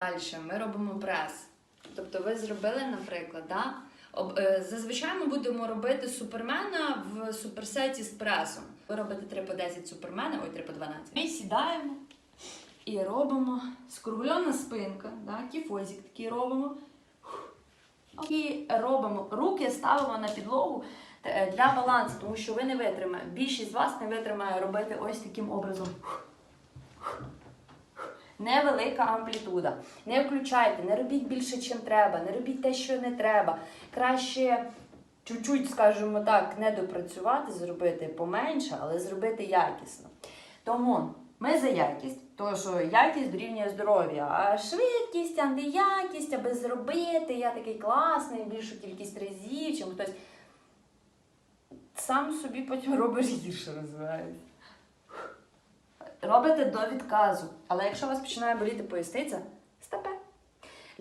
Далі ми робимо прес. Тобто ви зробили, наприклад, да? Е, зазвичай ми будемо робити супермена в суперсеті з пресом. Ви робите 3 по 10 супермена, ой, 3 по 12. Ми сідаємо і робимо скруглена спинка, да? кіфозик такий робимо. І робимо руки ставимо на підлогу е, для балансу, тому що ви не витримаєте. Більшість з вас не витримає робити ось таким образом. Невелика амплітуда. Не включайте, не робіть більше, чим треба, не робіть те, що не треба. Краще чуть-чуть, скажімо так, не допрацювати, зробити поменше, але зробити якісно. Тому ми за якість, тому що якість дорівнює здоров'я, а швидкість, а не якість, аби зробити, я такий класний, більшу кількість разів, чим хтось сам собі потім робиш гірше, називається. Робите до відказу. Але якщо вас починає боліти поясниця,